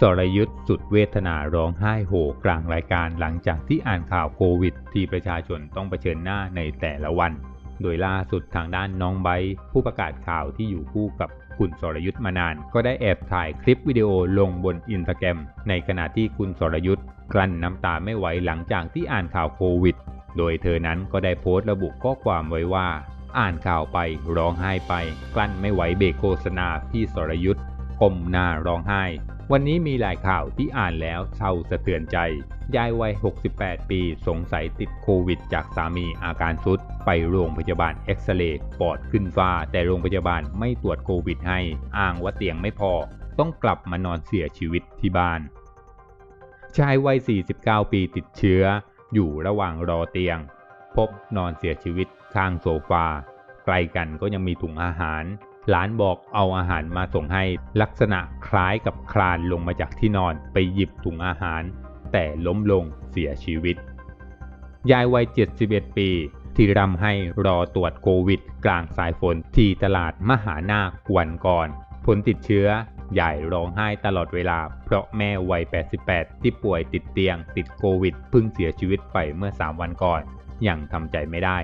สรยุทธ์สุดเวทนาร้องไห้โหกลางรายการหลังจากที่อ่านข่าวโควิด ที่ประชาชนต้องเผชิญหน้าในแต่ละวัน โดยล่าสุดทางด้านน้องไบผู้ประกาศข่าวที่อยู่คู่กับคุณสรยุทธ์มานาน ก็ได้แอบถ่ายคลิปวิดีโอลงบนอินสตาแกรมในขณะที่คุณสรยุทธ์กลั้นน้ำตาไม่ไหวหลังจากที่อ่านข่าวโควิด โดยเธอนั้นก็ได้โพสต์ระบุข้อความไว้ว่า อ่านข่าวไปร้องไห้ไป กลั้นไม่ไหวเบรกโฆษณาพี่สรยุทธ์ก้มหน้าร้องไห้ วันนี้มีหลายข่าวที่อ่านแล้วเศร้าสะเทือนใจ ยายวัย 68 ปีสงสัยติดโควิดจากสามีอาการสุด ไปโรงพยาบาลเอ็กซเรย์ปอดขึ้นฟ้า แต่โรงพยาบาลไม่ตรวจโควิดให้ อ้างว่าเตียงไม่พอ ต้องกลับมานอนเสียชีวิตที่บ้าน ชายวัย 49 ปีติดเชื้อ อยู่ระหว่างรอเตียง พบนอนเสียชีวิตข้างโซฟาใกล้กันก็ยังมีถุงอาหาร หลานบอกเอาอาหารมาส่งให้ลักษณะคล้ายกับคลานลงมาจากที่นอนไปหยิบถุงอาหาร แต่ล้มลงเสียชีวิต ยายวัย 71 ปี ที่รำให้รอตรวจโควิด กลางสายฝนที่ตลาดมหานาควันก่อน ผลติดเชื้อยายร้องไห้ตลอดเวลา เพราะแม่วัย 88 ที่ป่วยติดเตียงติดโควิดเพิ่งเสียชีวิตไปเมื่อ 3 วันก่อน ยังทำใจไม่ได้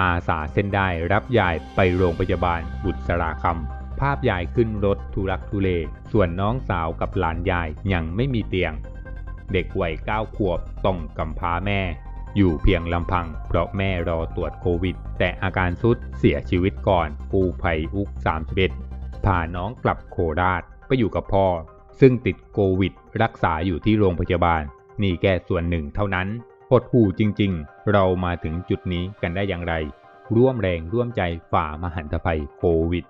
อาสาเส้นได้รับยายไปโรงพยาบาลบุตรสราคำภาพยายขึ้นรถทุรักทุเล ส่วนน้องสาวกับหลานยายยังไม่มีเตียง เด็กวัย9ขวบต้องกำพร้าแม่ อยู่เพียงลำพัง เพราะแม่รอตรวจโควิด แต่อาการสุดเสียชีวิตก่อนปูภัยอุก 31พาน้องกลับโคราชไปอยู่กับพ่อ ซึ่งติดโควิด รักษาอยู่ที่โรงพยาบาล นี่แค่ส่วนหนึ่งเท่านั้น หดหูจริงๆ เรามาถึงจุดนี้กันได้อย่างไร ร่วมแรงร่วมใจฝ่ามหันตภัยโควิด